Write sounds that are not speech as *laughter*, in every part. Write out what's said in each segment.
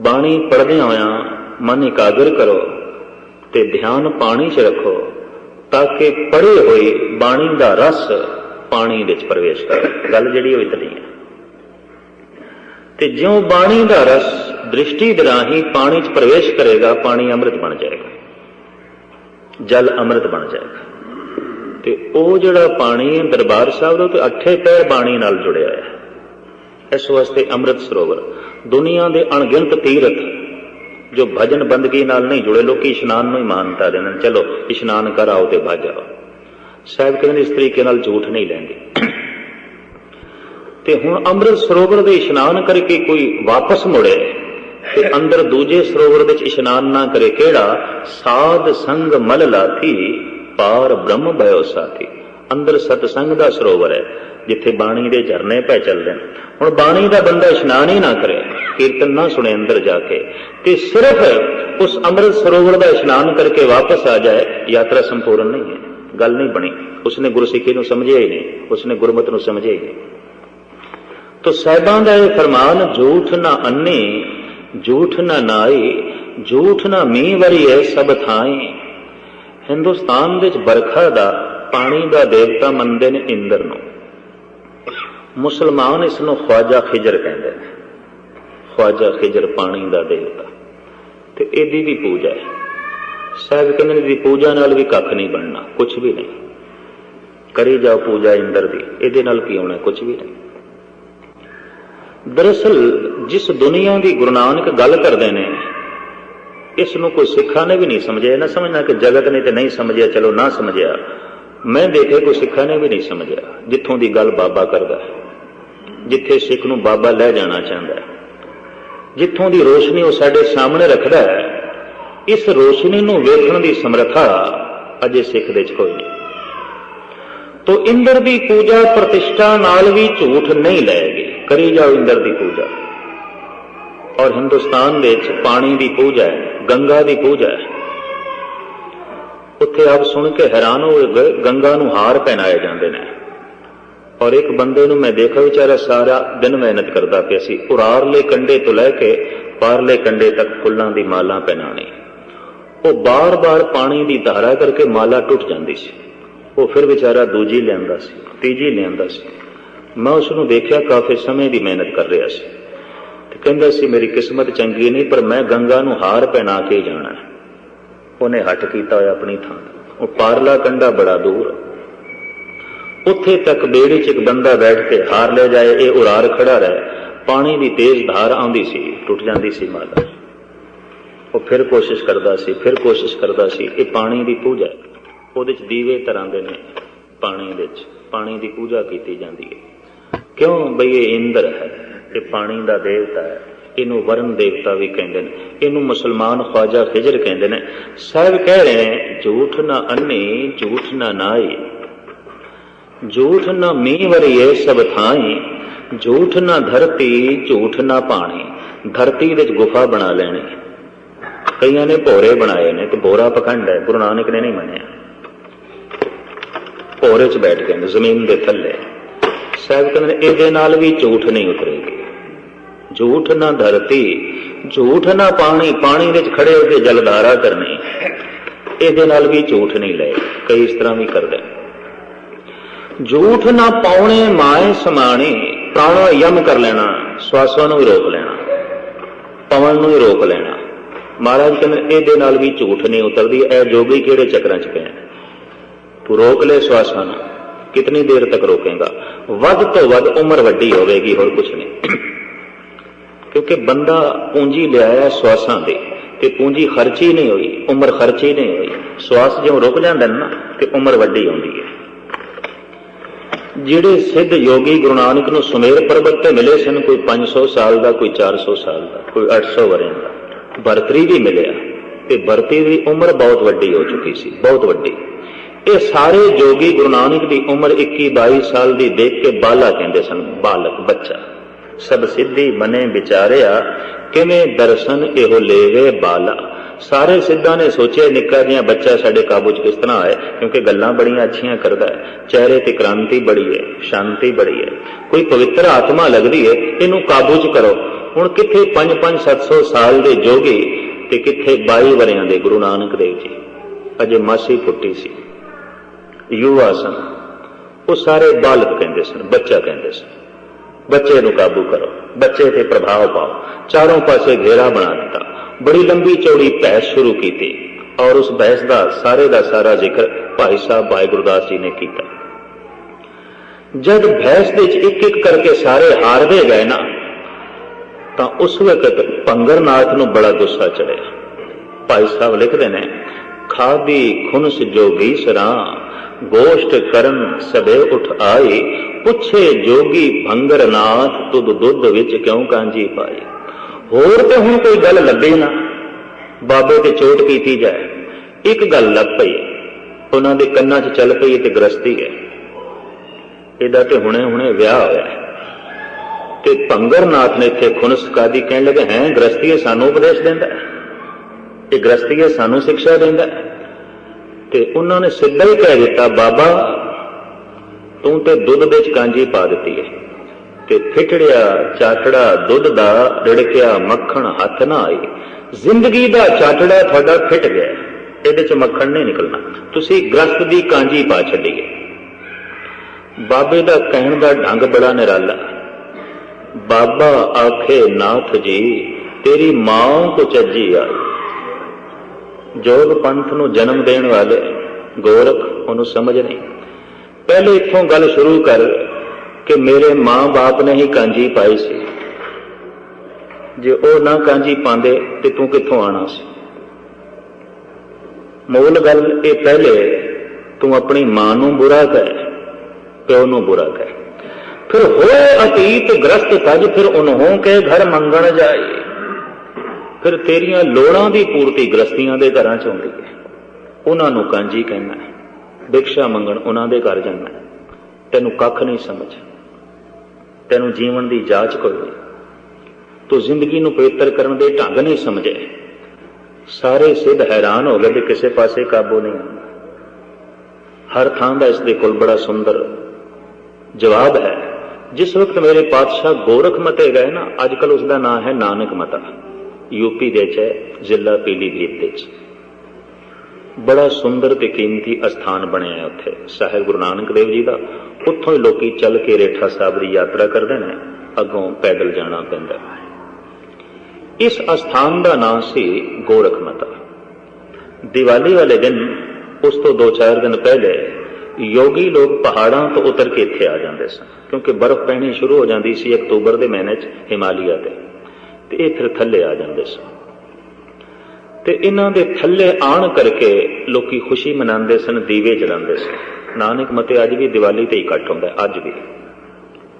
ਬਾਣੀ ਪੜ੍ਹਦਿਆਂ ਹੋਇਆਂ ਮਨ ਇਕਾਗਰ ਕਰੋ ਤੇ ਧਿਆਨ ਪਾਣੀ 'ਚ ਰੱਖੋ ਤਾਂ ਕਿ ਪੜ੍ਹੇ ਹੋਏ ਬਾਣੀ ਦਾ ਰਸ ਪਾਣੀ ਵਿੱਚ ਪ੍ਰਵੇਸ਼ ਕਰੇ। ਗੱਲ ਜਿਹੜੀ ਉਹ ਇਤਨੀ ਹੈ। ਤੇ ਜਿਉਂ ਬਾਣੀ ਦਾ ਰਸ ਦ੍ਰਿਸ਼ਟੀ ਦੇ ਰਾਹੀਂ ਪਾਣੀ 'ਚ ਪ੍ਰਵੇਸ਼ ਕਰੇਗਾ, ਪਾਣੀ ਅੰਮ੍ਰਿਤ ਬਣ ਜਾਏਗਾ। ਜਲ ਅੰਮ੍ਰਿਤ ਬਣ ਜਾਏਗਾ। ਤੇ ਉਹ ਜਿਹੜਾ ਪਾਣੀ ਦਰਬਾਰ ਸਾਹਿਬ ਦਾ ਤੇ ਅੱਠੇ ਪੈਰ ਬਾਣੀ ਨਾਲ ਜੁੜਿਆ ਹੈ। ਇਸ ਵਾਸਤੇ ਅੰਮ੍ਰਿਤ ਸਰੋਵਰ ਦੁਨੀਆ ਦੇ ਅਣਗਿਣਤ ਤੀਰਥ, ਜੋ ਭਜਨ ਬੰਦਗੀ ਨਾਲ ਨਹੀਂ ਜੁੜੇ, ਲੋਕੀ ਇਸ਼ਨਾਨ ਨੂੰ ਹੀ ਮਾਨਤਾ ਦੇਣ ਚਲੋ, ਇਸ਼ਨਾਨ ਕਰ ਆਓ ਤੇ ਭੱਜ ਆਓ। ਸਾਹਿਬ ਕਹਿੰਦੇ ਇਸ ਤਰੀਕੇ ਨਾਲ ਝੂਠ ਨਹੀਂ ਲੈਂਦੇ। ਤੇ ਹੁਣ ਅੰਮ੍ਰਿਤ ਸਰੋਵਰ ਦੇ ਇਸ਼ਨਾਨ ਕਰਕੇ ਕੋਈ ਵਾਪਸ ਮੁੜੇ, ਤੇ ਅੰਦਰ ਦੂਜੇ ਸਰੋਵਰ ਵਿੱਚ ਇਸ਼ਨਾਨ ਨਾ ਕਰੇ, ਕਿਹੜਾ? ਸਾਧ ਸੰਗ ਮਲ ਲਾਥੀ, ਪਾਰ ਬ੍ਰਹਮ ਭਇਓ ਸਾਥੀ। ਅੰਦਰ ਸਤਸੰਗ ਦਾ ਸਰੋਵਰ ਹੈ, ਜਿੱਥੇ ਬਾਣੀ ਦੇ ਝਰਨੇ ਪੈ ਚੱਲਦੇ ਨੇ। ਹੁਣ ਬਾਣੀ ਦਾ ਬੰਦਾ ਇਸ਼ਨਾਨ ਹੀ ਨਾ ਕਰੇ। ਕੀਰਤਨ ਨਾ ਸੁਣੇ ਅੰਦਰ ਜਾ ਕੇ। ਤੇ ਸਿਰਫ ਉਸ ਅੰਮ੍ਰਿਤ ਸਰੋਵਰ ਦਾ ਇਸ਼ਨਾਨ ਕਰਕੇ ਵਾਪਸ ਆ ਜਾਏ, ਯਾਤਰਾ ਸੰਪੂਰਨ ਨਹੀਂ ਹੈ। ਗੱਲ ਨਹੀਂ ਬਣੀ। ਉਸਨੇ ਗੁਰਸਿੱਖੀ ਨੂੰ ਸਮਝਿਆ ਹੀ ਨਹੀਂ। ਉਸਨੇ ਗੁਰਮਤ ਨੂੰ ਸਮਝਿਆ ਹੀ ਨਹੀਂ। ਤੋ ਸਾਹਿਬਾਂ ਦਾ ਇਹ ਫਰਮਾਨ ਝੂਠ ਨਾ ਅੰਨੇ ਝੂਠ ਨਾ ਨਾਈ ਝੂਠ ਨਾ ਮੀਂਹ ਵਰੀਏ ਸਭ ਥਾਈ ਹਿੰਦੁਸਤਾਨ ਵਿੱਚ ਬਰਖਾ ਦਾ, ਪਾਣੀ ਦਾ ਦੇਵਤਾ ਮੰਨਦੇ ਨੇ ਇੰਦਰ ਨੂੰ। ਮੁਸਲਮਾਨ ਇਸ ਨੂੰ ਖਵਾਜਾ ਖਿਜਰ ਕਹਿੰਦੇ ਨੇ। ਖਵਾਜਾ ਖਿਜਰ ਪਾਣੀ ਦਾ ਦੇਵਤਾ। ਤੇ ਇਹਦੀ ਵੀ ਪੂਜਾ ਹੈ। ਸਾਹਿਬ ਕਹਿੰਦੇ ਨੇ ਦੀ ਪੂਜਾ ਨਾਲ ਵੀ ਕੱਖ ਨਹੀਂ ਬਣਨਾ ਕੁਝ ਵੀ ਨਹੀਂ। ਕਰੀ ਜਾਓ ਪੂਜਾ ਇੰਦਰ ਦੀ, ਇਹਦੇ ਨਾਲ ਕੀ ਹੋਣਾ ਕੁਝ ਵੀ ਨਹੀਂ। ਦਰਅਸਲ ਜਿਸ ਦੁਨੀਆ ਦੀ ਗੁਰੂ ਨਾਨਕ ਗੱਲ ਕਰਦੇ ਨੇ ਇਸ ਨੂੰ ਕੋਈ ਸਿੱਖਾਂ ਨੇ ਵੀ ਨਹੀਂ ਸਮਝਿਆ, ਇਹ ਨਾ ਸਮਝਣਾ ਕਿ ਜਗਤ ਨੇ ਤੇ ਨਹੀਂ ਸਮਝਿਆ, ਚਲੋ ਨਾ ਸਮਝਿਆ। ਮੈਂ ਦੇਖੇ ਕੋਈ ਸਿੱਖਾਂ ਨੇ ਵੀ ਨਹੀਂ ਸਮਝਿਆ, ਜਿੱਥੋਂ ਦੀ ਗੱਲ ਬਾਬਾ ਕਰਦਾ ਜਿੱਥੇ ਸਿੱਖ ਨੂੰ ਬਾਬਾ ਲੈ ਜਾਣਾ ਚਾਹੁੰਦਾ ਜਿੱਥੋਂ ਦੀ ਰੋਸ਼ਨੀ ਉਹ ਸਾਡੇ ਸਾਹਮਣੇ ਰੱਖਦਾ ਹੈ, ਇਸ ਰੋਸ਼ਨੀ ਨੂੰ ਵੇਖਣ ਦੀ ਸਮਰੱਥਾ ਅਜੇ ਸਿੱਖ ਦੇ ਚ ਕੋਈ ਨਹੀਂ। ਤੋ ਇੰਦਰ ਦੀ ਪੂਜਾ ਪ੍ਰਤਿਸ਼ਠਾ ਨਾਲ ਵੀ ਝੂਠ ਨਹੀਂ ਲਏਗੀ। ਕਰੀ ਜਾਓ ਇੰਦਰ ਦੀ ਪੂਜਾ। ਔਰ ਹਿੰਦੁਸਤਾਨ ਵਿੱਚ ਪਾਣੀ ਦੀ ਪੂਜਾ ਹੈ, ਗੰਗਾ ਦੀ ਪੂਜਾ ਹੈ। ਉੱਥੇ ਆਪ ਸੁਣ ਕੇ ਹੈਰਾਨ ਹੋਏ ਗੰਗਾ ਨੂੰ ਹਾਰ ਪਹਿਨਾਏ ਜਾਂਦੇ ਨੇ। ਔਰ ਇੱਕ ਬੰਦੇ ਨੂੰ ਮੈਂ ਦੇਖਿਆ ਵਿਚਾਰਾ ਸਾਰਾ ਦਿਨ ਮਿਹਨਤ ਕਰਦਾ ਪਿਆ ਸੀ। ਉਰਾਰਲੇ ਕੰਡੇ ਤੋਂ ਲੈ ਕੇ ਪਾਰਲੇ ਕੰਡੇ ਤੱਕ ਫੁੱਲਾਂ ਦੀ ਮਾਲਾ ਪਹਿਨਾਣੀ। ਉਹ ਬਾਰ-ਬਾਰ ਪਾਣੀ ਦੀ ਧਾਰਾ ਕਰਕੇ ਮਾਲਾ ਟੁੱਟ ਜਾਂਦੀ ਸੀ। ਉਹ ਫਿਰ ਵਿਚਾਰਾ ਦੂਜੀ ਲਿਆਂਦਾ ਸੀ, ਤੀਜੀ ਲਿਆਂਦਾ ਸੀ। ਮੈਂ ਉਸ ਨੂੰ ਦੇਖਿਆ, ਕਾਫੀ ਸਮੇਂ ਦੀ ਮਿਹਨਤ ਕਰ ਰਿਹਾ ਸੀ। ਤੇ ਕਹਿੰਦਾ ਸੀ, ਮੇਰੀ ਕਿਸਮਤ ਚੰਗੀ ਨਹੀਂ, ਪਰ ਮੈਂ ਗੰਗਾ ਨੂੰ ਹਾਰ ਪਹਿਨਾ ਕੇ ਜਾਣਾ ਉਹਨੇ ਹੱਟ ਕੀਤਾ ਹੋਇਆ ਆਪਣੀ ਥਾਂ। ਉਹ ਪਾਰਲਾ ਕੰਡਾ ਬੜਾ ਦੂਰ ਉੱਥੇ ਤੱਕ ਬੇੜੀ 'ਚ ਇੱਕ ਬੰਦਾ ਬੈਠ ਕੇ ਹਾਰ ਲੈ ਜਾਏ, ਇਹ ਉਰਾਰ ਖੜਾ ਰਹਿ। ਪਾਣੀ ਦੀ ਤੇਜ਼ ਧਾਰ ਆਉਂਦੀ ਸੀ, ਟੁੱਟ ਜਾਂਦੀ ਸੀ ਮਾਲਾ। ਉਹ ਫਿਰ ਕੋਸ਼ਿਸ਼ ਕਰਦਾ ਸੀ, ਫਿਰ ਕੋਸ਼ਿਸ਼ ਕਰਦਾ ਸੀ, ਇਹ ਪਾਣੀ ਦੀ ਪੂਜਾ ਉਹਦੇ 'ਚ ਦੀਵੇ ਤਰ੍ਹਾਂ ਦੇ ਨੇ ਪਾਣੀ ਵਿੱਚ ਪਾਣੀ ਦੀ ਪੂਜਾ ਕੀਤੀ ਜਾਂਦੀ ਹੈ। ਕਿਉਂ ਬਈ ਇਹ ਇੰਦਰ ਹੈ ਇਹ ਪਾਣੀ ਦਾ ਦੇਵਤਾ ਹੈ? ਇਹਨੂੰ ਵਰਨ ਦੇਵਤਾ ਵੀ ਕਹਿੰਦੇ ਨੇ। ਇਹਨੂੰ ਮੁਸਲਮਾਨ ਖਵਾਜਾ ਖਿਜਰ ਕਹਿੰਦੇ ਨੇ। ਸਾਹਿਬ ਕਹਿ ਰਹੇ ਨੇ, ਝੂਠ ਨਾ ਅੰਨੀ, ਝੂਠ ਨਾ ਨਾਈ ਝੂਠ ਨਾ ਮੀਂਹ ਵਰੀਏ ਸਭ ਥਾਈ ਝੂਠ ਨਾ ਧਰਤੀ, ਝੂਠ ਨਾ ਪਾਣੀ, ਧਰਤੀ ਵਿੱਚ ਗੁਫਾ ਬਣਾ ਲੈਣੀ। ਕਈਆਂ ਨੇ ਭੋਰੇ ਬਣਾਏ ਨੇ ਤੇ ਭੋਰਾ ਪਖੰਡ ਹੈ, ਗੁਰੂ ਨਾਨਕ ਨੇ ਨਹੀਂ ਮੰਨਿਆ। ਭੋਰੇ 'ਚ ਬੈਠ ਗਏ ਨੇ ਜ਼ਮੀਨ ਦੇ ਥੱਲੇ। ਸਾਹਿਬ ਕਹਿੰਦੇ ਨੇ ਇਹਦੇ ਨਾਲ ਵੀ ਝੂਠ ਨਹੀਂ ਉਤਰੇਗੀ। ਝੂਠ ਨਾ ਧਰਤੀ, ਝੂਠ ਨਾ ਪਾਣੀ ਪਾਣੀ ਵਿੱਚ ਖੜੇ ਹੋ ਕੇ ਜਲਧਾਰਾ ਕਰਨੀ। ਇਹਦੇ ਨਾਲ ਵੀ ਝੂਠ ਨਹੀਂ ਲਏ ਕਈ ਇਸ ਤਰ੍ਹਾਂ ਵੀ ਕਰਦੇ ਝੂਠ ਨਾ ਪਾਉਣੇ, ਮਾਏ ਸਮਾਣੇ ਪ੍ਰਾਣੋ ਯਮ ਕਰ ਲੈਣਾ ਸਵਾਸਾਂ ਨੂੰ ਵੀ ਰੋਕ ਲੈਣਾ, ਪਵਨ ਨੂੰ ਹੀ ਰੋਕ ਲੈਣਾ। ਮਹਾਰਾਜ ਕਹਿੰਦੇ, ਇਹਦੇ ਨਾਲ ਵੀ ਝੂਠ ਨਹੀਂ ਉਤਰਦੀ, ਇਹ ਜੋਗੀ ਕਿਹੜੇ ਚੱਕਰਾਂ 'ਚ ਪਏ ਤੂੰ ਰੋਕ ਲੈ ਸਵਾਸਾਂ ਨੂੰ, ਕਿਤਨੀ ਦੇਰ ਤੱਕ ਰੋਕੇਗਾ? ਵੱਧ ਤੋਂ ਵੱਧ ਉਮਰ ਵੱਡੀ ਹੋਵੇਗੀ, ਹੋਰ ਕੁਝ ਨਹੀਂ। ਕਿਉਂਕਿ ਬੰਦਾ ਪੂੰਜੀ ਲਿਆਇਆ ਸਵਾਸਾਂ ਦੇ ਤੇ ਪੂੰਜੀ ਖਰਚੀ ਨਹੀਂ ਹੋਈ, ਉਮਰ ਖਰਚੀ ਨਹੀਂ ਹੋਈ। ਸਵਾਸ ਜਿਉਂ ਰੁਕ ਜਾਂਦੇ ਨੇ ਨਾ, ਤੇ ਉਮਰ ਵੱਡੀ ਹੁੰਦੀ ਹੈ। ਜਿਹੜੇ ਸਿੱਧ ਯੋਗੀ ਗੁਰੂ ਨਾਨਕ ਨੂੰ ਸੁਮੇਰ ਪਰਬਤ ਤੇ ਮਿਲੇ ਸਨ, ਕੋਈ 500 ਸਾਲ ਦਾ, ਕੋਈ 400 ਸਾਲ ਦਾ, ਕੋਈ 800 ਵਰਿਆਂ ਦਾ ਬਰਤਰੀ ਵੀ ਮਿਲਿਆ ਤੇ ਬਰਤੀ ਦੀ ਉਮਰ ਬਹੁਤ ਵੱਡੀ ਹੋ ਚੁੱਕੀ ਸੀ, ਬਹੁਤ ਵੱਡੀ। ਇਹ ਸਾਰੇ ਜੋਗੀ ਗੁਰੂ ਨਾਨਕ ਦੀ ਉਮਰ 21 22 ਸਾਲ ਦੀ ਦੇਖ ਕੇ ਬਾਲਾ ਕਹਿੰਦੇ ਸਨ, ਬਾਲਕ, ਬੱਚਾ, ਸਭ ਸਿੱਧੀ ਮਨੇ ਵਿਚਾਰਿਆ, ਕਿਵੇਂ ਦਰਸ਼ਨ ਇਹੋ ਲੇਵੇ ਬਾਲਾ। ਸਾਰੇ ਸਿੱਧਾਂ ਨੇ ਸੋਚਿਆ ਨਿੱਕਾ ਜਿਹਾ ਬੱਚਾ ਸਾਡੇ ਕਾਬੂ 'ਚ ਕਿਸ ਤਰ੍ਹਾਂ ਆਏ ਕਿਉਂਕਿ ਗੱਲਾਂ ਬੜੀਆਂ ਅੱਛੀਆਂ ਕਰਦਾ ਹੈ। ਚਿਹਰੇ ਤੇ ਕ੍ਰਾਂਤੀ ਬੜੀ ਹੈ, ਸ਼ਾਂਤੀ ਬੜੀ ਹੈ। ਕੋਈ ਪਵਿੱਤਰ ਆਤਮਾ ਲੱਗਦੀ ਹੈ, ਇਹਨੂੰ ਕਾਬੂ 'ਚ ਕਰੋ। ਹੁਣ ਕਿੱਥੇ 5-5 700 ਸਾਲ ਦੇ ਜੋਗੀ ਤੇ ਕਿੱਥੇ 22 ਵਰਿਆਂ ਦੇ ਗੁਰੂ ਨਾਨਕ ਦੇਵ ਜੀ? ਅਜੇ ਮਾਸੀ ਫੁੱਟੀ ਸੀ। ਯੁਵਾ ਸਨ। ਉਹ ਸਾਰੇ ਬਾਲਕ ਕਹਿੰਦੇ ਸਨ, ਬੱਚਾ ਕਹਿੰਦੇ ਸਨ। ਬੱਚੇ ਨੂੰ ਕਾਬੂ ਕਰੋ। ਬੱਚੇ ਤੇ ਪ੍ਰਭਾਵ ਪਾਓ। ਚਾਰੋਂ ਪਾਸੇ ਘੇਰਾ ਬਣਾ ਦਿੱਤਾ ਬੜੀ ਲੰਬੀ ਚੌੜੀ ਬਹਿਸ ਸ਼ੁਰੂ ਕੀਤੀ ਔਰ ਉਸ ਬਹਿਸ ਦਾ ਸਾਰੇ ਦਾ ਸਾਰਾ ਜ਼ਿਕਰ ਭਾਈ ਸਾਹਿਬ ਭਾਈ ਗੁਰਦਾਸ ਜੀ ਨੇ ਕੀਤਾ। ਜਦ ਬਹਿਸ ਦੇ ਵਿੱਚ ਇੱਕ ਇੱਕ ਕਰਕੇ ਸਾਰੇ ਹਾਰਦੇ ਗਏ ਨਾ, ਤਾਂ ਉਸ ਵਕਤ ਪੰਗਰਨਾਥ ਨੂੰ ਬੜਾ ਗੁੱਸਾ ਚੜਿਆ। ਭਾਈ ਸਾਹਿਬ ਲਿਖਦੇ ਨੇ ਖਾਦੀ ਖੁਨਸ ਜੋਗੀ ਸਰਾਂ ਗੋਸ਼ਟ ਕਰਨ ਸਵੇ ਉਠ ਆਈ, ਪੁੱਛੇ ਜੋਗੀ ਭੰਗਰਨਾਥ ਤੁਧ ਦੁੱਧ ਵਿੱਚ ਕਿਉਂ ਕਾਂਜੀ ਪਾਈ? ਹੋਰ ਤੇ ਹੁਣ ਕੋਈ ਗੱਲ ਲੱਭੇ ਨਾ। ਬਾਬੇ ਤੇ ਚੋਟ ਕੀਤੀ ਜਾਏ, ਇੱਕ ਗੱਲ ਲੱਭ ਪਈ। ਉਹਨਾਂ ਦੇ ਕੰਨਾਂ 'ਚ ਚੱਲ ਪਈ ਤੇ ਗ੍ਰਸਤੀ ਹੈ। ਇਹਦਾ ਤੇ ਹੁਣੇ ਹੁਣੇ ਵਿਆਹ ਹੋਇਆ ਹੈ। ਤੇ ਭੰਗਰਨਾਥ ਨੇ ਇੱਥੇ ਖੁਨਸ ਕਾਦੀ ਕਹਿਣ ਲੱਗੇ, ਹੈ, ਗ੍ਰਸਤੀ ਸਾਨੂੰ ਉਪਦੇਸ਼ ਦਿੰਦਾ ਹੈ। ਇਹ ਗ੍ਰਸਤੀ ਸਾਨੂੰ ਸਿੱਖਿਆ ਦਿੰਦਾ ਤੇ ਉਹਨਾਂ ਨੇ ਸਿੱਧਾ ਹੀ ਕਹਿ ਦਿੱਤਾ, ਬਾਬਾ, ਤੂੰ ਤੇ ਦੁੱਧ ਵਿੱਚ ਕਾਂਜੀ ਪਾ ਦਿੱਤੀ ਹੈ। ਤੇ ਫਿਟੜਿਆ ਚਾਟੜਾ ਦੁੱਧ ਦਾ ਰਿੜਕਿਆ ਮੱਖਣ ਹੱਥ ਨਾ ਆਏ। ਜ਼ਿੰਦਗੀ ਦਾ ਚਾਟੜਾ ਤੁਹਾਡਾ ਫਿਟ ਗਿਆ। ਇਹਦੇ ਚ ਮੱਖਣ ਨਹੀਂ ਨਿਕਲਣਾ। ਤੁਸੀਂ ਗ੍ਰਸਤ ਦੀ ਕਾਂਜੀ ਪਾ ਛੱਡੀ ਹੈ ਬਾਬੇ ਦਾ ਕਹਿਣ ਦਾ ਢੰਗ ਬੜਾ ਨਿਰਾਲਾ। ਬਾਬਾ ਆਖੇ, ਨਾਥ ਜੀ, ਤੇਰੀ ਮਾਂ ਕੋ ਚੱਜੀ ਆ ਜੋਗ ਪੰਥ ਨੂੰ ਜਨਮ ਦੇਣ ਵਾਲੇ ਗੋਰਖ ਉਹਨੂੰ ਸਮਝ ਨਹੀਂ। ਪਹਿਲੇ ਇੱਥੋਂ ਗੱਲ ਸ਼ੁਰੂ ਕਰ। ਕਿ ਮੇਰੇ ਮਾਂ-ਬਾਪ ਨੇ ਹੀ ਕਾਂਜੀ ਪਾਈ ਸੀ। ਜੇ ਉਹ ਨਾ ਕਾਂਜੀ ਪਾਉਂਦੇ, ਤੇ ਤੂੰ ਕਿੱਥੋਂ ਆਣਾ ਸੀ? ਮੂਲ ਗੱਲ ਇਹ ਪਹਿਲੇ, ਤੂੰ ਆਪਣੀ ਮਾਂ ਨੂੰ ਬੁਰਾ ਕਹਿ, ਪਿਓ ਨੂੰ ਬੁਰਾ ਕਹਿ। ਫਿਰ ਹੋਏ ਅਤੀਤ ਗ੍ਰਸਤ ਤਜ, ਫਿਰ ਉਨਹੋਂ ਕੇ ਘਰ ਮੰਗਣ ਜਾਏ। ਫਿਰ ਤੇਰੀਆਂ ਲੋੜਾਂ ਦੀ ਪੂਰਤੀ ਗ੍ਰਸਤੀਆਂ ਦੇ ਘਰਾਂ ਚ ਹੁੰਦੀ ਹੈ। ਉਹਨਾਂ ਨੂੰ ਕਾਂਜੀ ਕਹਿਣਾ ਹੈ। ਭਿਕਸ਼ਾ ਮੰਗਣ ਉਹਨਾਂ ਦੇ ਘਰ ਜਾਣਾ ਤੈਨੂੰ ਕੱਖ ਨਹੀਂ ਸਮਝ। ਤੈਨੂੰ ਜੀਵਨ ਦੀ ਜਾਚ ਕੋਈ ਨਹੀਂ। ਤੂੰ ਜ਼ਿੰਦਗੀ ਨੂੰ ਪਵਿੱਤਰ ਕਰਨ ਦੇ ਢੰਗ ਨਹੀਂ ਸਮਝੇ ਸਾਰੇ ਸਿੱਧ ਹੈਰਾਨ ਹੋ ਗਏ ਵੀ ਕਿਸੇ ਪਾਸੇ ਕਾਬੂ ਨਹੀਂ ਆਉਂਦਾ। ਹਰ ਥਾਂ ਦਾ ਇਸ ਦੇ ਕੋਲ ਬੜਾ ਸੁੰਦਰ ਜਵਾਬ ਹੈ। ਜਿਸ ਵਕਤ ਮੇਰੇ ਪਾਤਸ਼ਾਹ ਗੋਰਖ ਮਤੇ ਗਏ ਨਾ ਅੱਜ ਕੱਲ ਉਸ ਦਾ ਨਾਮ ਹੈ ਨਾਨਕ ਮਤਾ। ਯੂਪੀ ਦੇ ਚ ਹੈ, ਜ਼ਿਲ੍ਹਾ ਪੀਲੀਭੀਤ ਦੇ ਚ ਬੜਾ ਸੁੰਦਰ ਤੇ ਕੀਮਤੀ ਅਸਥਾਨ ਬਣਿਆ ਹੈ ਉੱਥੇ। ਸਾਹਿਬ ਗੁਰੂ ਨਾਨਕ ਦੇਵ ਜੀ ਦਾ। ਉੱਥੋਂ ਹੀ ਲੋਕੀ ਚੱਲ ਕੇ ਰੇਠਾ ਸਾਹਿਬ ਦੀ ਯਾਤਰਾ ਕਰਦੇ ਨੇ। ਅੱਗੋਂ ਪੈਦਲ ਜਾਣਾ ਪੈਂਦਾ ਇਸ ਅਸਥਾਨ ਦਾ ਨਾਮ ਸੀ ਗੋਰਖਮਤਾ ਦੀਵਾਲੀ ਵਾਲੇ ਦਿਨ, ਉਸ ਤੋਂ 2-4 ਦਿਨ ਪਹਿਲੇ ਯੋਗੀ ਲੋਕ ਪਹਾੜਾਂ ਤੋਂ ਉਤਰ ਕੇ ਇੱਥੇ ਆ ਜਾਂਦੇ ਸਨ। ਕਿਉਂਕਿ ਬਰਫ਼ ਪੈਣੀ ਸ਼ੁਰੂ ਹੋ ਜਾਂਦੀ ਸੀ ਅਕਤੂਬਰ ਦੇ ਮਹੀਨੇ 'ਚ ਹਿਮਾਲਿਆ ਤੇ। ਤੇ ਇਹ ਫਿਰ ਥੱਲੇ ਆ ਜਾਂਦੇ ਸਨ। ਤੇ ਇਹਨਾਂ ਦੇ ਥੱਲੇ ਆਣ ਕਰਕੇ ਲੋਕੀ ਖੁਸ਼ੀ ਮਨਾਉਂਦੇ ਸਨ, ਦੀਵੇ ਜਲਾਉਂਦੇ ਸਨ। ਨਾਨਕ ਮਤੇ ਅੱਜ ਵੀ ਦੀਵਾਲੀ ਤੇ ਇਕੱਠ ਹੁੰਦਾ ਅੱਜ ਵੀ।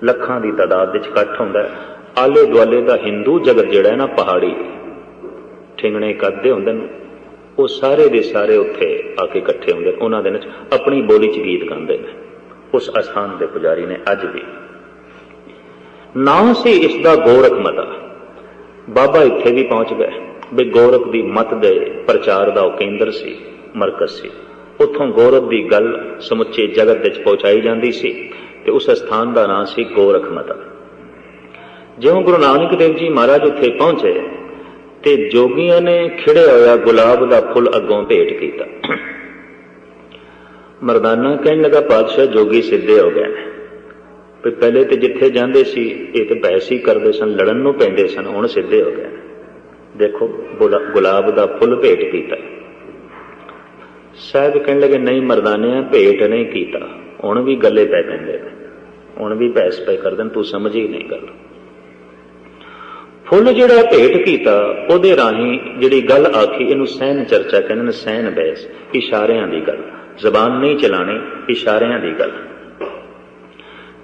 ਲੱਖਾਂ ਦੀ ਤਾਦਾਦ ਵਿੱਚ ਇਕੱਠ ਹੁੰਦਾ ਆਲੇ ਦੁਆਲੇ ਦਾ ਹਿੰਦੂ ਜਗਤ ਜਿਹੜਾ ਹੈ ਨਾ, ਪਹਾੜੀ। ਠਿੰਗਣੇ ਕਰਦੇ ਹੁੰਦੇ ਨੇ। ਉਹ ਸਾਰੇ ਦੇ ਸਾਰੇ ਉੱਥੇ ਆ ਕੇ ਇਕੱਠੇ ਹੁੰਦੇ ਉਹਨਾਂ ਦੇ ਵਿੱਚ ਆਪਣੀ ਬੋਲੀ ਚ ਗੀਤ ਗਾਉਂਦੇ ਨੇ। ਉਸ ਅਸਥਾਨ ਦੇ ਪੁਜਾਰੀ ਨੇ ਅੱਜ ਵੀ। ਨਾਂ ਸੀ ਇਸ ਦਾ ਗੋਰਖ ਮਤਾ। ਬਾਬਾ ਇੱਥੇ ਵੀ ਪਹੁੰਚ ਗਏ ਵੀ ਗੋਰਖ ਦੀ ਮਤ ਦੇ ਪ੍ਰਚਾਰ ਦਾ ਉਹ ਕੇਂਦਰ ਸੀ, ਮਰਕਜ਼ ਸੀ। ਉੱਥੋਂ ਗੋਰਖ ਦੀ ਗੱਲ ਸਮੁੱਚੇ ਜਗਤ ਵਿੱਚ ਪਹੁੰਚਾਈ ਜਾਂਦੀ ਸੀ ਤੇ ਉਸ ਸਥਾਨ ਦਾ ਨਾਂ ਸੀ ਗੋਰਖ ਮਤਾ। ਜਿਉਂ ਗੁਰੂ ਨਾਨਕ ਦੇਵ ਜੀ ਮਹਾਰਾਜ ਉੱਥੇ ਪਹੁੰਚੇ ਤੇ ਜੋਗੀਆਂ ਨੇ ਖਿੜਿਆ ਹੋਇਆ ਗੁਲਾਬ ਦਾ ਫੁੱਲ ਅੱਗੋਂ ਭੇਟ ਕੀਤਾ। ਮਰਦਾਨਾ ਕਹਿਣ ਲੱਗਾ, ਪਾਤਸ਼ਾਹ, ਜੋਗੀ ਸਿੱਧੇ ਹੋ ਗਏ ਨੇ। ਵੀ ਪਹਿਲੇ ਤੇ ਜਿੱਥੇ ਜਾਂਦੇ ਸੀ, ਇਹ ਤੇ ਬਹਿਸ ਹੀ ਕਰਦੇ ਸਨ, ਲੜਨ ਨੂੰ ਪੈਂਦੇ ਸਨ, ਹੁਣ ਸਿੱਧੇ ਹੋ ਗਏ ਨੇ। ਦੇਖੋ, ਗੁਲਾ- ਗੁਲਾਬ ਦਾ ਫੁੱਲ ਭੇਟ ਕੀਤਾ। ਸਾਹਿਬ ਕਹਿਣ ਲੱਗੇ, ਨਹੀਂ ਮਰਦਾਨਿਆਂ ਭੇਟ ਨਹੀਂ ਕੀਤਾ। ਹੁਣ ਵੀ ਗੱਲੇ ਪੈ ਪੈਂਦੇ ਨੇ। ਹੁਣ ਵੀ ਬਹਿਸ ਪੈ ਕਰਦੇ ਨੇ, ਤੂੰ ਸਮਝ ਹੀ ਨਹੀਂ ਗੱਲ। ਫੁੱਲ ਜਿਹੜਾ ਭੇਟ ਕੀਤਾ, ਉਹਦੇ ਰਾਹੀਂ ਜਿਹੜੀ ਗੱਲ ਆਖੀ, ਇਹਨੂੰ ਸਹਿਨ ਚਰਚਾ ਕਹਿੰਦੇ ਨੇ ਸਹਿਨ ਬਹਿਸ, ਇਸ਼ਾਰਿਆਂ ਦੀ ਗੱਲ। ਜ਼ਬਾਨ ਨਹੀਂ ਚਲਾਣੀ, ਇਸ਼ਾਰਿਆਂ ਦੀ ਗੱਲ।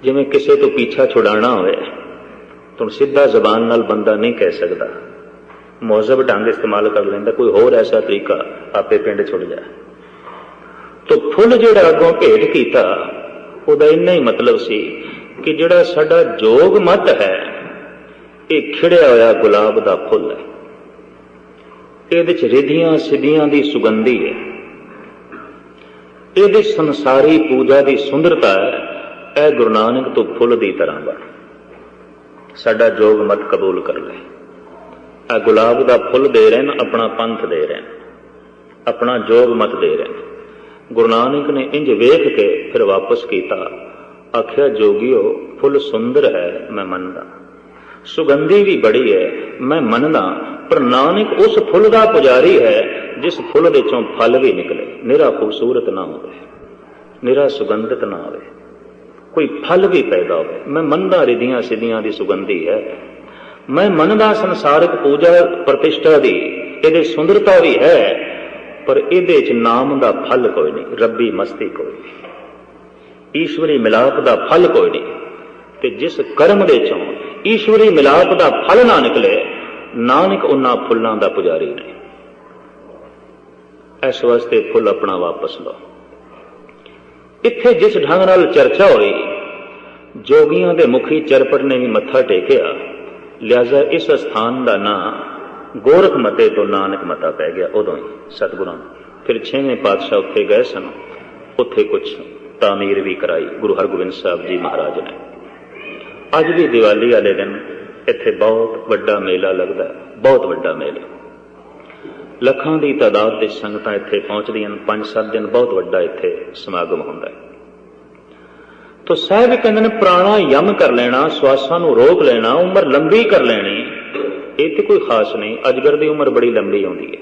ਜਿਵੇਂ ਕਿਸੇ ਤੋਂ ਪਿੱਛਾ ਛੁਡਾਉਣਾ ਹੋਵੇ, ਤਾਂ ਸਿੱਧਾ ਜ਼ਬਾਨ ਨਾਲ ਬੰਦਾ ਨਹੀਂ ਕਹਿ ਸਕਦਾ। ਮੌਜ਼ਬ ਢੰਗ ਇਸਤੇਮਾਲ ਕਰ ਲੈਂਦਾ, ਕੋਈ ਹੋਰ ਐਸਾ ਤਰੀਕਾ ਆਪੇ ਪਿੰਡ ਛੁੱਟ ਜਾ ਤੋ ਫੁੱਲ ਜਿਹੜਾ ਅੱਗੋਂ ਭੇਟ ਕੀਤਾ, ਉਹਦਾ ਇੰਨਾ ਹੀ ਮਤਲਬ ਸੀ ਕਿ ਜਿਹੜਾ ਸਾਡਾ ਜੋਗ ਮਤ ਹੈ, ਇਹ ਖਿੜਿਆ ਹੋਇਆ ਗੁਲਾਬ ਦਾ ਫੁੱਲ ਹੈ। ਇਹਦੇ ਚ ਰਿਧੀਆਂ ਸਿੱਧੀਆਂ ਦੀ ਸੁਗੰਧੀ ਹੈ। ਇਹਦੇ ਸੰਸਾਰੀ ਪੂਜਾ ਦੀ ਸੁੰਦਰਤਾ ਹੈ, ਇਹ ਗੁਰੂ ਨਾਨਕ ਤੋਂ ਫੁੱਲ ਦੀ ਤਰ੍ਹਾਂ ਬਣ। ਸਾਡਾ ਜੋਗ ਮਤ ਕਬੂਲ ਕਰ ਲੈ। ਆ ਗੁਲਾਬ ਦਾ ਫੁੱਲ ਦੇ ਰਹੇ ਨੇ ਆਪਣਾ ਪੰਥ ਦੇ ਰਹੇ ਨੇ ਆਪਣਾ ਜੋਗ ਮਤ ਦੇ ਰਹੇ ਨੇ ਗੁਰੂ ਨਾਨਕ ਨੇ ਇੰਜ ਵੇਖ ਕੇ ਫਿਰ ਵਾਪਸ ਕੀਤਾ। ਆਖਿਆ, ਜੋਗੀਓ, ਫੁੱਲ ਸੁੰਦਰ ਹੈ, ਮੈਂ ਮੰਨਦਾ। ਸੁਗੰਧੀ ਵੀ ਬੜੀ ਹੈ, ਮੈਂ ਮੰਨਦਾ, ਪਰ ਨਾਨਕ ਉਸ ਫੁੱਲ ਦਾ ਪੁਜਾਰੀ ਹੈ, ਜਿਸ ਫੁੱਲ ਦੇ ਚੋਂ ਫਲ ਵੀ ਨਿਕਲੇ। ਨਿਰਾ ਖੂਬਸੂਰਤ ਨਾ ਹੋਵੇ, ਨਿਰਾ ਸੁਗੰਧਿਤ ਨਾ ਹੋਵੇ, ਕੋਈ ਫਲ ਵੀ ਪੈਦਾ ਹੋਵੇ। ਮੈਂ ਮੰਨਦਾ ਰਿਧੀਆਂ ਸਿਧੀਆਂ ਦੀ ਸੁਗੰਧੀ ਹੈ ਮੈਂ ਮੰਨਦਾ ਸੰਸਾਰਿਕ ਪੂਜਾ ਪ੍ਰਤਿਸ਼ਠਾ ਦੀ, ਇਹਦੇ ਸੁੰਦਰਤਾ ਵੀ ਹੈ, ਪਰ ਇਹਦੇ ਚ ਨਾਮ ਦਾ ਫਲ ਕੋਈ ਨਹੀਂ, ਰੱਬੀ ਮਸਤੀ ਕੋਈ ਨਹੀਂ। ਈਸ਼ਵਰੀ ਮਿਲਾਪ ਦਾ ਫਲ ਕੋਈ ਨਹੀਂ, ਤੇ ਜਿਸ ਕਰਮ ਦੇ ਚੋਂ ਈਸ਼ਵਰੀ ਮਿਲਾਪ ਦਾ ਫਲ ਨਾ ਨਿਕਲੇ, ਨਾਨਕ ਉਹਨਾਂ ਫੁੱਲਾਂ ਦਾ ਪੁਜਾਰੀ ਨਹੀਂ ਇਸ ਵਾਸਤੇ ਫੁੱਲ ਆਪਣਾ ਵਾਪਸ ਲਓ। ਇੱਥੇ ਜਿਸ ਢੰਗ ਨਾਲ ਚਰਚਾ ਹੋਈ, ਜੋਗੀਆਂ ਦੇ ਮੁਖੀ ਚਰਪਟ ਨੇ ਵੀ ਮੱਥਾ ਟੇਕਿਆ। ਲਿਆਜ਼ਾ ਇਸ ਸਥਾਨ ਦਾ ਨਾਂ ਗੋਰਖ ਮਤੇ ਤੋਂ ਨਾਨਕ ਮਤਾ ਪੈ ਗਿਆ, ਉਦੋਂ ਹੀ ਸਤਿਗੁਰਾਂ ਨੇ। ਫਿਰ ਛੇਵੇਂ ਪਾਤਸ਼ਾਹ ਉੱਥੇ ਗਏ ਸਨ। ਉੱਥੇ ਕੁਝ ਤਾਮੀਰ ਵੀ ਕਰਾਈ, ਗੁਰੂ ਹਰਗੋਬਿੰਦ ਸਾਹਿਬ ਜੀ ਮਹਾਰਾਜ ਨੇ। ਅੱਜ ਵੀ ਦੀਵਾਲੀ ਵਾਲੇ ਦਿਨ ਇੱਥੇ ਬਹੁਤ ਵੱਡਾ ਮੇਲਾ ਲੱਗਦਾ ਬਹੁਤ ਵੱਡਾ ਮੇਲਾ। ਲੱਖਾਂ ਦੀ ਤਾਦਾਦ ਦੇ ਸੰਗਤਾਂ ਇੱਥੇ ਪਹੁੰਚਦੀਆਂ ਹਨ ਪੰਜ ਸੱਤ ਦਿਨ ਬਹੁਤ ਵੱਡਾ ਇੱਥੇ ਸਮਾਗਮ ਹੁੰਦਾ ਹੈ। ਤੋ ਸਾਹਿਬ ਕਹਿੰਦੇ ਨੇ ਪ੍ਰਾਣਾਯਮ ਕਰ ਲੈਣਾ, ਸਵਾਸਾਂ ਨੂੰ ਰੋਕ ਲੈਣਾ, ਉਮਰ ਲੰਬੀ ਕਰ ਲੈਣੀ। ਇਹ ਤੇ ਕੋਈ ਖਾਸ ਨਹੀਂ, ਅਜਗਰ ਦੀ ਉਮਰ ਬੜੀ ਲੰਬੀ ਆਉਂਦੀ ਹੈ।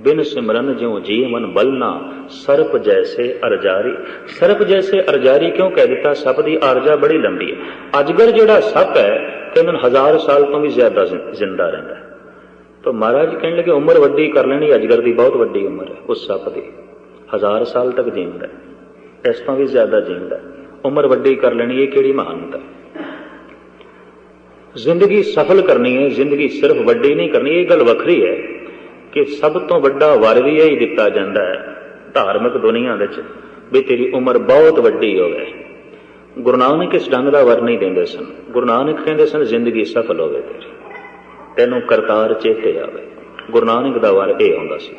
ਬਿਨ ਸਿਮਰਨ ਜਿਉ ਜੀਵਨ ਬਲਨਾ, ਸਰਪ ਜੈਸੇ ਅਰਜਾਰੀ। ਸਰਪ ਜੈਸੇ ਅਰਜਾਰੀ ਕਿਉਂ ਕਹਿ ਦਿੱਤਾ? ਸੱਪ ਦੀ ਆਰਜਾ ਬੜੀ ਲੰਬੀ ਹੈ। ਅਜਗਰ ਜਿਹੜਾ ਸੱਪ ਹੈ, ਕਹਿੰਦੇ ਨੇ, ਹਜ਼ਾਰ ਸਾਲ ਤੋਂ ਵੀ ਜ਼ਿਆਦਾ ਜ਼ਿੰਦਾ ਰਹਿੰਦਾ ਤਾਂ ਮਹਾਰਾਜ ਕਹਿਣ ਲੱਗੇ, ਉਮਰ ਵੱਡੀ ਕਰ ਲੈਣੀ, ਅਜਗਰ ਦੀ ਬਹੁਤ ਵੱਡੀ ਉਮਰ ਹੈ, ਉਸ ਸੱਪ ਦੀ। ਹਜ਼ਾਰ ਸਾਲ ਤੱਕ ਜੀਂਦਾ ਇਸ ਤੋਂ ਵੀ ਜ਼ਿਆਦਾ ਜੀਂਦਾ ਉਮਰ ਵੱਡੀ ਕਰ ਲੈਣੀ, ਇਹ ਕਿਹੜੀ ਮਹਾਨਤਾ? ਜ਼ਿੰਦਗੀ ਸਫਲ ਕਰਨੀ ਹੈ, ਜ਼ਿੰਦਗੀ ਸਿਰਫ ਵੱਡੀ ਨਹੀਂ ਕਰਨੀ, ਇਹ ਗੱਲ ਵੱਖਰੀ ਹੈ ਕਿ ਸਭ ਤੋਂ ਵੱਡਾ ਵਰ ਵੀ ਇਹ ਹੀ ਦਿੱਤਾ ਜਾਂਦਾ ਹੈ ਧਾਰਮਿਕ ਦੁਨੀਆ ਵਿੱਚ ਵੀ ਤੇਰੀ ਉਮਰ ਬਹੁਤ ਵੱਡੀ ਹੋਵੇ। ਗੁਰੂ ਨਾਨਕ ਇਸ ਢੰਗ ਦਾ ਵਰ ਨਹੀਂ ਦਿੰਦੇ ਸਨ। ਗੁਰੂ ਨਾਨਕ ਕਹਿੰਦੇ ਸਨ, ਜ਼ਿੰਦਗੀ ਸਫਲ ਹੋਵੇ ਤੇਰੀ, ਤੈਨੂੰ ਕਰਤਾਰ ਚੇਤੇ ਆਵੇ। ਗੁਰੂ ਨਾਨਕ ਦਾ ਵਰ ਇਹ ਹੁੰਦਾ ਸੀ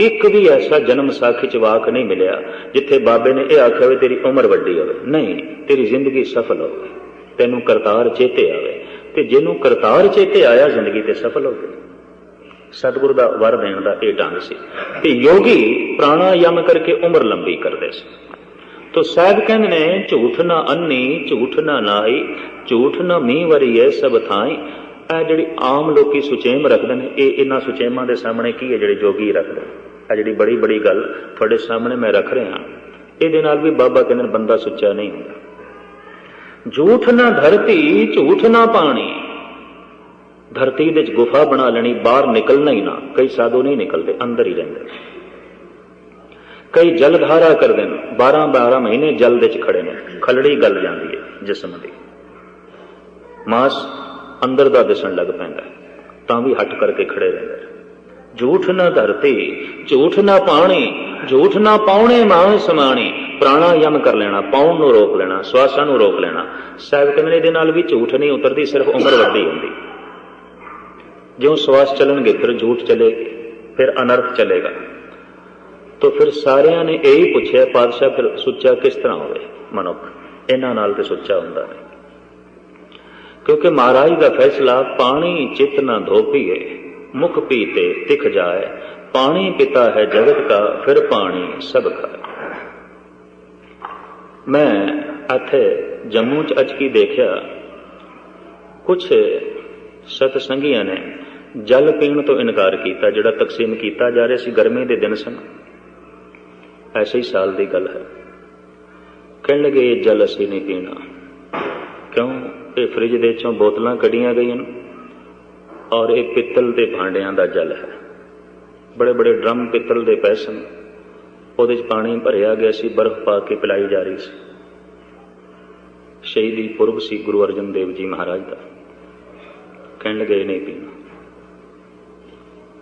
ਇੱਕ ਵੀ ਐਸਾ ਜਨਮ ਸਾਖੀ ਚ ਵਾਕ ਨਹੀਂ ਮਿਲਿਆ ਜਿੱਥੇ ਬਾਬੇ ਨੇ ਇਹ ਆਖਿਆ ਵੀ ਤੇਰੀ ਉਮਰ ਵੱਡੀ ਹੋਵੇ। ਨਹੀਂ, ਤੇਰੀ ਜ਼ਿੰਦਗੀ ਸਫਲ ਹੋਵੇ। ਤੈਨੂੰ ਕਰਤਾਰ ਚੇਤੇ ਆਵੇ ਤੇ ਜਿਹਨੂੰ ਕਰਤਾਰ ਚੇਤੇ ਆਇਆ, ਜ਼ਿੰਦਗੀ ਤੇ ਸਫਲ ਹੋ ਗਈ। ਸਤਿਗੁਰ ਦਾ ਵਰ ਦੇਣ ਦਾ ਇਹ ਢੰਗ ਸੀ ਤੇ ਯੋਗੀ ਪ੍ਰਾਣਾਯਾਮ ਕਰਕੇ ਉਮਰ ਲੰਬੀ ਕਰਦੇ ਸੀ। ਤੋ ਸਾਹਿਬ ਕਹਿੰਦੇ ਨੇ, ਝੂਠ ਨਾ ਅੰਨੀ, ਝੂਠ ਨਾ ਨਾਈ, ਝੂਠ ਨਾ ਮੀਂਹ ਵਰੀਏ ਸਭ ਥਾਈ। ਇਹ ਜਿਹੜੀ ਆਮ ਲੋਕੀ ਸੁਚੇਮ ਰੱਖਦੇ ਨੇ, ਇਹ ਇਹਨਾਂ ਸੁਚੇਮਾਂ ਦੇ ਸਾਹਮਣੇ ਕੀ ਹੈ ਜਿਹੜੇ ਜੋਗੀ ਰੱਖਦੇ ਆ ਜਿਹੜੀ ਬੜੀ ਬੜੀ ਗੱਲ ਤੁਹਾਡੇ ਸਾਹਮਣੇ ਮੈਂ ਰੱਖ ਰਿਹਾ, ਇਹਦੇ ਨਾਲ ਵੀ ਬਾਬਾ ਕਹਿੰਦੇ ਨੇ ਬੰਦਾ ਸੁੱਚਾ ਨਹੀਂ ਹੁੰਦਾ। ਝੂਠ ਨਾ ਧਰਤੀ, ਝੂਠ ਨਾ ਪਾਣੀ। ਧਰਤੀ ਦੇ ਵਿੱਚ ਗੁਫਾ ਬਣਾ ਲੈਣੀ, ਬਾਹਰ ਨਿਕਲਣਾ ਹੀ ਨਾ। ਕਈ ਸਾਧੂ ਨਹੀਂ ਨਿਕਲਦੇ, ਅੰਦਰ ਹੀ ਰਹਿੰਦੇ ਕਈ ਜਲਧਾਰਾ ਕਰਦੇ ਨੇ 12 12 ਮਹੀਨੇ ਜਲ ਦੇ ਵਿੱਚ ਖੜੇ ਨੇ। ਖਲੜੀ ਗਲ ਜਾਂਦੀ ਹੈ ਜਿਸਮ ਦੀ ਮਾਸ ਅੰਦਰ ਦਾ ਦਿਸਣ ਲੱਗ ਪੈਂਦਾ ਤਾਂ ਵੀ ਹਟ ਕਰਕੇ ਖੜੇ ਰਹਿੰਦੇ ਨੇ। ਝੂਠ ਨਾ ਧਰਤੀ, ਝੂਠ ਨਾ ਪਾਣੀ, ਝੂਠ ਨਾ ਪਾਉਣੇ ਮਾਂ ਸਮਾਣੀ, ਪ੍ਰਾਣਾਯਮ ਕਰ ਲੈਣਾ, ਪਾਉਣ ਨੂੰ ਰੋਕ ਲੈਣਾ, ਸਵਾਸਾਂ ਨੂੰ ਰੋਕ ਲੈਣਾ। ਸਾਹਿਬ ਕਹਿੰਦੇ ਨੇ ਇਹਦੇ ਨਾਲ ਵੀ ਝੂਠ ਨਹੀਂ ਉਤਰਦੀ, ਸਿਰਫ ਉਮਰ ਵੱਡੀ ਹੁੰਦੀ। ਜਿਉਂ ਸਵਾਸ ਚੱਲਣਗੇ, ਫਿਰ ਝੂਠ ਚਲੇ, ਫਿਰ ਅਨਰਥ ਚਲੇਗਾ। ਤਾਂ ਫਿਰ ਸਾਰਿਆਂ ਨੇ ਇਹੀ ਪੁੱਛਿਆ, ਪਾਤਸ਼ਾਹ ਫਿਰ ਸੁੱਚਾ ਕਿਸ ਤਰ੍ਹਾਂ ਹੋਵੇ ਮਨੁੱਖ। ਇਹਨਾਂ ਨਾਲ ਤੇ ਸੁੱਚਾ ਹੁੰਦਾ ਨਹੀਂ। ਕਿਉਂਕਿ ਮਹਾਰਾਜ ਦਾ ਫੈਸਲਾ ਪਾਣੀ ਚਿਤ ਨਾ ਧੋਪੀਏ, ਮੁਖ ਪੀਤੇ ਤਿਖ ਜਾਏ। ਪਾਣੀ ਪਿਤਾ ਹੈ ਜਗਤ ਦਾ ਫਿਰ ਪਾਣੀ ਸਭ ਖਾਏ। ਮੈਂ ਇੱਥੇ ਜੰਮੂ ਚ ਅਚਕੀ ਦੇਖਿਆ? ਕੁਝ ਸਤ ਸੰਗੀਆਂ ਨੇ ਜਲ ਪੀਣ ਤੋਂ ਇਨਕਾਰ ਕੀਤਾ, ਜਿਹੜਾ ਤਕਸੀਮ ਕੀਤਾ ਜਾ ਰਿਹਾ ਸੀ ਗਰਮੀ ਦੇ ਦਿਨ ਸਨ। ਐਸੇ ਹੀ ਸਾਲ ਦੀ ਗੱਲ ਹੈ। ਕਹਿਣ ਲੱਗੇ ਜਲ ਅਸੀਂ ਨਹੀਂ ਪੀਣਾ। ਕਿਉਂ? ਇਹ ਫ੍ਰਿਜ ਦੇ ਚੋਂ ਬੋਤਲਾਂ ਕੱਢੀਆਂ ਗਈਆਂ ਔਰ ਇਹ ਪਿੱਤਲ ਦੇ ਭਾਂਡਿਆਂ ਦਾ ਜਲ ਹੈ। ਬੜੇ ਬੜੇ ਡਰਮ ਪਿੱਤਲ ਦੇ ਪਏ ਸਨ। ਉਹਦੇ 'ਚ ਪਾਣੀ ਭਰਿਆ ਗਿਆ ਸੀ, ਬਰਫ਼ ਪਾ ਕੇ ਪਿਲਾਈ ਜਾ ਰਹੀ ਸੀ। ਸ਼ਹੀਦੀ ਪੁਰਬ ਸੀ ਗੁਰੂ ਅਰਜਨ ਦੇਵ ਜੀ ਮਹਾਰਾਜ ਦਾ। ਕਹਿਣ ਲੱਗੇ ਨਹੀਂ ਪੀਣਾ।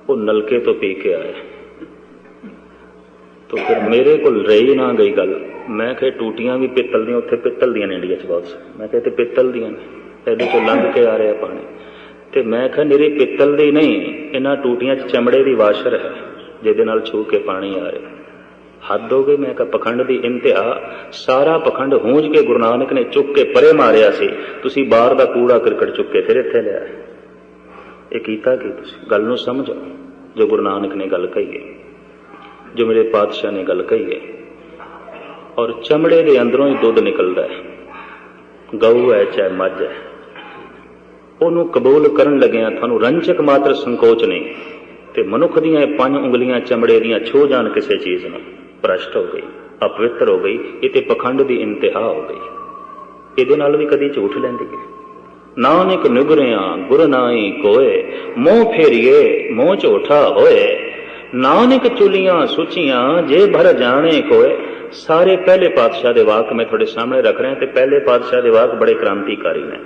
ਉਹ ਨਲਕੇ ਤੋਂ ਪੀ ਕੇ ਆਏ ਤੋ ਫਿਰ ਮੇਰੇ ਕੋਲ ਰਹੀ ਨਾ ਗਈ ਗੱਲ। ਮੈਂ ਕਿਹਾ ਟੂਟੀਆਂ ਵੀ ਪਿੱਤਲ ਦੀਆਂ, ਉੱਥੇ ਪਿੱਤਲ ਦੀਆਂ ਨੇ ਇੰਡੀਆ 'ਚ ਬਹੁਤ ਮੈਂ ਕਿਹਾ ਤੇ ਪਿੱਤਲ ਦੀਆਂ ਨੇ, ਇਹਦੇ ਤੋਂ ਲੰਘ ਕੇ ਆ ਰਿਹਾ ਪਾਣੀ। ਤੇ ਮੈਂ ਕਿਹਾ ਨਿਰੇ ਪਿੱਤਲ ਦੀ ਨਹੀਂ, ਇਹਨਾਂ ਟੂਟੀਆਂ 'ਚ ਚਮੜੇ ਦੀ ਵਾਸ਼ਰ ਹੈ, ਜਿਹਦੇ ਨਾਲ ਛੂ ਕੇ ਪਾਣੀ ਆ ਰਿਹਾ। ਹੱਦ ਹੋ ਗਈ, ਮੈਂ ਕਿਹਾ ਪਖੰਡ ਦੀ ਇੰਤਹਾ ਸਾਰਾ ਪਖੰਡ ਹੂੰਜ ਕੇ ਗੁਰੂ ਨਾਨਕ ਨੇ ਚੁੱਕ ਕੇ ਪਰੇ ਮਾਰਿਆ ਸੀ। ਤੁਸੀਂ ਬਾਹਰ ਦਾ ਕੂੜਾ ਕਰਕਟ ਚੁੱਕ ਕੇ ਫਿਰ ਇੱਥੇ ਲਿਆ ਇਹ ਕੀਤਾ ਕੀ ਤੁਸੀਂ? ਗੱਲ ਨੂੰ ਸਮਝੋ, ਜੋ ਗੁਰੂ ਨਾਨਕ ਨੇ ਗੱਲ ਕਹੀ ਹੈ। ਜੋ ਮੇਰੇ ਪਾਤਸ਼ਾਹ ਨੇ ਗੱਲ ਕਹੀ ਹੈ। ਔਰ ਚਮੜੇ ਦੇ ਅੰਦਰੋਂ ਹੀ ਦੁੱਧ ਨਿਕਲਦਾ ਹੈ। ਗਊ ਹੈ ਚਾਹੇ ਮੱਝ ਹੈ। ਉਹਨੂੰ ਕਬੂਲ ਕਰਨ ਲੱਗਿਆਂ ਤੁਹਾਨੂੰ ਰੰਚਕ ਮਾਤਰ ਸੰਕੋਚ ਨਹੀਂ। ਤੇ ਮਨੁੱਖ ਦੀਆਂ ਇਹ ਪੰਜ ਉਂਗਲੀਆਂ ਚਮੜੇ ਦੀਆਂ ਛੋ ਜਾਣ ਕਿਸੇ ਚੀਜ਼ ਨੂੰ। ਭ੍ਰਸ਼ਟ ਹੋ ਗਈ, ਅਪਵਿੱਤਰ ਹੋ ਗਈ, ਇਹ ਤੇ ਪਖੰਡ ਦੀ ਇੰਤਹਾ ਹੋ ਗਈ। ਇਹਦੇ ਨਾਲ ਵੀ ਕਦੀ ਝੂਠ ਲੈਂਦੀ ਹੈ। ਨਾਨਕ ਨਿਗਰਿਆ, ਗੁਰ ਨਾਈ ਕੋਏ, ਮੋਹ ਫੇਰੀਏ, ਮੋਹ ਝੂਠਾ ਹੋਏ। ਨਾਨਕ ਚੁਲੀਆਂ ਸੁਚੀਆਂ ਜੇ ਭਰ ਜਾਣੇ ਕੋਏ, ਸਾਰੇ ਪਹਿਲੇ ਪਾਤਸ਼ਾਹ ਦੇ ਵਾਕ ਮੈਂ ਤੁਹਾਡੇ ਸਾਹਮਣੇ ਰੱਖ ਰਿਹਾ ਤੇ ਪਹਿਲੇ ਪਾਤਸ਼ਾਹ ਦੇ ਵਾਕ ਬੜੇ ਕ੍ਰਾਂਤੀਕਾਰੀ ਨੇ।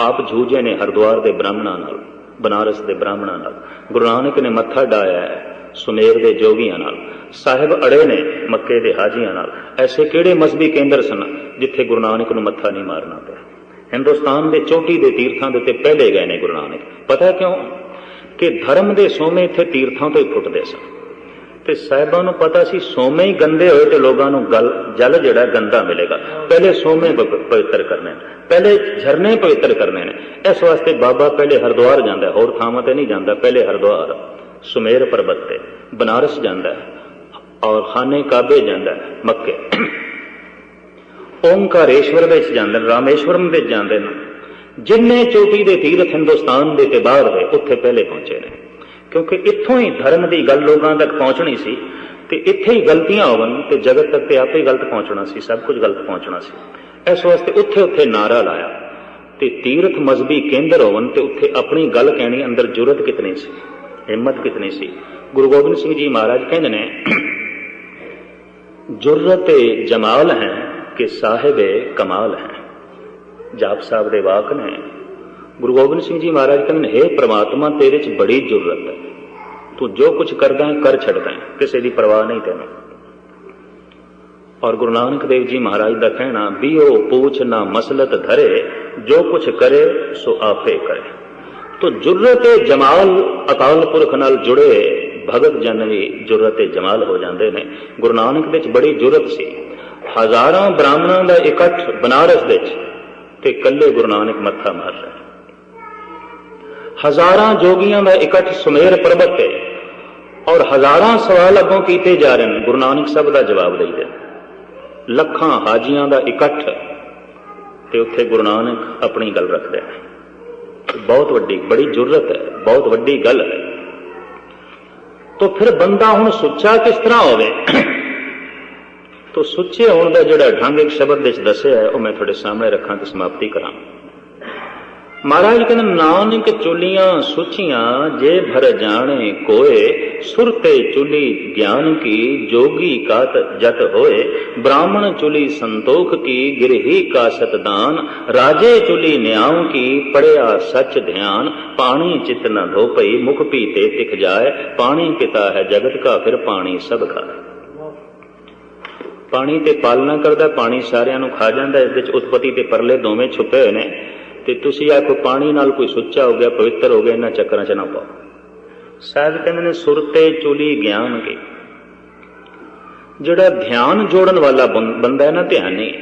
ਆਪ ਜੂਝੇ ਨੇ ਹਰਿਦੁਆਰ ਦੇ ਬ੍ਰਾਹਮਣਾਂ ਨਾਲ, ਬਨਾਰਸ ਦੇ ਬ੍ਰਾਹਮਣਾਂ ਨਾਲ। ਗੁਰੂ ਨਾਨਕ ਨੇ ਮੱਥਾ ਡਾਇਆ ਹੈ, ਸੁਮੇਰ ਦੇ ਜੋਗੀਆਂ ਨਾਲ। ਸਾਹਿਬ ਅੜੇ ਨੇ ਮੱਕੇ ਦੇ ਹਾਜੀਆਂ ਨਾਲ। ਐਸੇ ਕਿਹੜੇ ਮਸਬੀ ਕੇਂਦਰ ਸਨ ਜਿੱਥੇ ਗੁਰੂ ਨਾਨਕ ਨੂੰ ਮੱਥਾ ਨਹੀਂ ਮਾਰਨਾ ਪਿਆ? ਹਿੰਦੁਸਤਾਨ ਦੇ ਚੋਟੀ ਦੇ ਤੀਰਥਾਂ ਦੇ ਉੱਤੇ ਪਹਿਲੇ ਗਏ ਨੇ ਗੁਰੂ ਨਾਨਕ। ਪਤਾ ਕਿਉਂ? ਕਿ ਧਰਮ ਦੇ ਸੋਮੇ ਇੱਥੇ ਤੀਰਥਾਂ ਤੋਂ ਹੀ ਫੁੱਟਦੇ ਸਨ। ਤੇ ਸਾਹਿਬਾਂ ਨੂੰ ਪਤਾ ਸੀ ਸੋਮੇ ਹੀ ਗੰਦੇ ਹੋਏ ਤੇ ਲੋਕਾਂ ਨੂੰ ਗਲ ਜਲ ਜਿਹੜਾ ਗੰਦਾ ਮਿਲੇਗਾ। ਪਹਿਲੇ ਸੋਮੇ ਪ- ਪਵਿੱਤਰ ਕਰਨੇ ਨੇ। ਪਹਿਲੇ ਝਰਨੇ ਪਵਿੱਤਰ ਕਰਨੇ ਨੇ। ਇਸ ਵਾਸਤੇ ਬਾਬਾ ਪਹਿਲੇ ਹਰਿਦੁਆਰ ਜਾਂਦਾ ਹੋਰ ਥਾਵਾਂ ਤੇ ਨਹੀਂ ਜਾਂਦਾ। ਪਹਿਲੇ ਹਰਿਦੁਆਰ, ਸੁਮੇਰ ਪਰਬਤ ਤੇ। ਬਨਾਰਸ ਜਾਂਦਾ ਔਰ ਖਾਨੇ ਕਾਬੇ ਜਾਂਦਾ ਮੱਕੇ। *coughs* ਓਮਕਾਰੇਸ਼ਵਰ ਵਿੱਚ ਜਾਂਦੇ ਨੇ। ਰਾਮੇਸ਼ਵਰਮ ਵਿੱਚ ਜਾਂਦੇ ਨੇ। ਜਿੰਨੇ ਚੋਟੀ ਦੇ ਤੀਰਥ ਹਿੰਦੁਸਤਾਨ ਦੇ ਤੇ ਬਾਹਰ ਦੇ ਉੱਥੇ ਪਹਿਲੇ ਪਹੁੰਚੇ ਨੇ। ਕਿਉਂਕਿ ਇੱਥੋਂ ਹੀ ਧਰਮ ਦੀ ਗੱਲ ਲੋਕਾਂ ਤੱਕ ਪਹੁੰਚਣੀ ਸੀ ਤੇ ਇੱਥੇ ਹੀ ਗਲਤੀਆਂ ਹੋਵਣ ਤੇ ਜਗਤ ਤੱਕ ਤੇ ਆਪੇ ਗਲਤ ਪਹੁੰਚਣਾ ਸੀ, ਸਭ ਕੁਝ ਗਲਤ ਪਹੁੰਚਣਾ ਸੀ। ਇਸ ਵਾਸਤੇ ਉੱਥੇ ਉੱਥੇ ਨਾਰਾ ਲਾਇਆ ਤੇ ਤੀਰਥ ਮਜ਼ਬੀ ਕੇਂਦਰ ਹੋਵਣ ਤੇ ਉੱਥੇ ਆਪਣੀ ਗੱਲ ਕਹਿਣੀ ਅੰਦਰ ਜੁਰਤ ਕਿਤਨੀ ਸੀ, ਹਿੰਮਤ ਕਿਤਨੀ ਸੀ। ਗੁਰੂ ਗੋਬਿੰਦ ਸਿੰਘ ਜੀ ਮਹਾਰਾਜ ਕਹਿੰਦੇ ਨੇ ਜੁਰਤ ਜਮਾਲ ਹੈ ਕਿ ਸਾਹਿਬ ਕਮਾਲ ਹੈ। ਜਾਪ ਸਾਹਿਬ ਦੇ ਵਾਕ ਨੇ, ਗੁਰੂ ਗੋਬਿੰਦ ਸਿੰਘ ਜੀ ਮਹਾਰਾਜ ਕਹਿੰਦੇ ਨੇ हे ਪ੍ਰਮਾਤਮਾ, ਤੇਰੇ 'ਚ ਬੜੀ ਜੁਰਤ ਹੈ। ਤੂੰ ਜੋ ਕੁਝ ਕਰਦਾ ਹੈ, ਕਰ ਛੱਡਦਾ ਹੈ, ਕਿਸੇ ਦੀ ਪਰਵਾਹ ਨਹੀਂ ਤੈਨੂੰ। ਔਰ ਗੁਰੂ ਨਾਨਕ ਦੇਵ ਜੀ ਮਹਾਰਾਜ ਦਾ ਕਹਿਣਾ ਵੀ ਉਹ ਪੂਛ ਨਾ ਮਸਲਤ ਧਰੇ, ਜੋ ਕੁਝ ਕਰੇ, ਸੋ ਆਪੇ ਕਰੇ। ਤੋ ਜੁਰਤ ਜਮਾਲ ਅਕਾਲ ਪੁਰਖ ਨਾਲ ਜੁੜੇ, ਭਗਤ ਜਨ ਵੀ ਜੁਰਤ ਜਮਾਲ ਹੋ ਜਾਂਦੇ ਨੇ। ਗੁਰੂ ਨਾਨਕ ਦੇ ਵਿੱਚ ਬੜੀ ਜੁਰਤ ਸੀ। ਹਜ਼ਾਰਾਂ ਬ੍ਰਾਹਮਣਾਂ ਦਾ ਇਕੱਠ ਬਨਾਰਸ ਦੇ ਵਿੱਚ ਤੇ ਕੱਲੇ ਗੁਰੂ ਨਾਨਕ ਮੱਥਾ ਮਾਰ ਰਿਹਾ ਹਜ਼ਾਰਾਂ ਜੋਗੀਆਂ ਦਾ ਇਕੱਠ ਸੁਮੇਰ ਪਰਬਤ ਤੇ ਔਰ ਹਜ਼ਾਰਾਂ ਸਵਾਲ ਅੱਗੋਂ ਕੀਤੇ ਜਾ ਰਹੇ ਨੇ, ਗੁਰੂ ਨਾਨਕ ਸਾਹਿਬ ਦਾ ਜਵਾਬ ਦੇਈਦੇ ਨੇ। ਲੱਖਾਂ ਹਾਜੀਆਂ ਦਾ ਇਕੱਠ ਤੇ ਉੱਥੇ ਗੁਰੂ ਨਾਨਕ ਆਪਣੀ ਗੱਲ ਰੱਖਦਾ ਨੇ। ਬਹੁਤ ਵੱਡੀ, ਬੜੀ ਜੁਰਤ ਹੈ, ਬਹੁਤ ਵੱਡੀ ਗੱਲ ਹੈ। ਤਾਂ ਫਿਰ ਬੰਦਾ ਹੁਣ ਸੁੱਚਾ ਕਿਸ ਤਰ੍ਹਾਂ ਹੋਵੇ ਤੋ ਸੁੱਚੇ ਹੋਣ ਦਾ ਜਿਹੜਾ ਢੰਗ ਇੱਕ ਸ਼ਬਦ ਵਿੱਚ ਦੱਸਿਆ ਹੈ, ਉਹ ਮੈਂ ਤੁਹਾਡੇ ਸਾਹਮਣੇ ਰੱਖਾਂ ਤੇ ਸਮਾਪਤੀ ਕਰਾਂ ਮਹਾਰਾਜ ਕਹਿੰਦੇ, ਨਾਨਕ ਚੁਲੀਆਂ ਸੁਚੀਆਂ, ਜੇ ਭਰ ਜਾਣੇ ਕੋਏ ਸੁਰਤੇ ਚੁਲੀ ਗਿਆਨ ਕੀ, ਜੋਗੀ ਕਾਤ ਜਤ ਹੋਏ, ਬ੍ਰਾਹਮਣ ਚੁਲੀ ਸੰਤੋਖ ਕੀ, ਗਿਰਹੀ ਕਾ ਸਤਦਾਨ ਰਾਜੇ ਚੁਲੀ ਨਿਆਉ ਕੀ, ਪੜਿਆ ਸਚ ਧਿਆਨ, ਪਾਣੀ ਚਿਤ ਨ ਧੋਪਈ, ਮੁਖ ਪੀਤੇ ਤਿਖ ਜਾਏ, ਪਾਣੀ ਪਿਤਾ ਹੈ ਜਗਤ ਕਾ, ਫਿਰ ਪਾਣੀ ਸਭ ਕਾ ਪਾਣੀ ਤੇ ਪਾਲਣਾ ਕਰਦਾ, ਪਾਣੀ ਸਾਰਿਆਂ ਨੂੰ ਖਾ ਜਾਂਦਾ, ਇਸ ਵਿੱਚ ਉਤਪਤੀ ਤੇ ਪਰਲੇ ਦੋਵੇਂ ਛੁਪੇ ਹੋਏ ਨੇ। ਤੇ ਤੁਸੀਂ ਆਖੋ, ਪਾਣੀ ਨਾਲ ਕੋਈ ਸੁੱਚਾ ਹੋ ਗਿਆ, ਪਵਿੱਤਰ ਹੋ ਗਿਆ, ਇਹਨਾਂ ਚੱਕਰਾਂ 'ਚ ਨਾ ਪਾਓ। ਸਾਹਿਬ ਕਹਿੰਦੇ ਨੇ ਸੁਰਤੇ ਚੁਲੀ ਗਿਆਨ ਕੇ ਜਿਹੜਾ ਧਿਆਨ ਜੋੜਨ ਵਾਲਾ ਬੰਦਾ ਹੈ ਨਾ, ਧਿਆਨੀ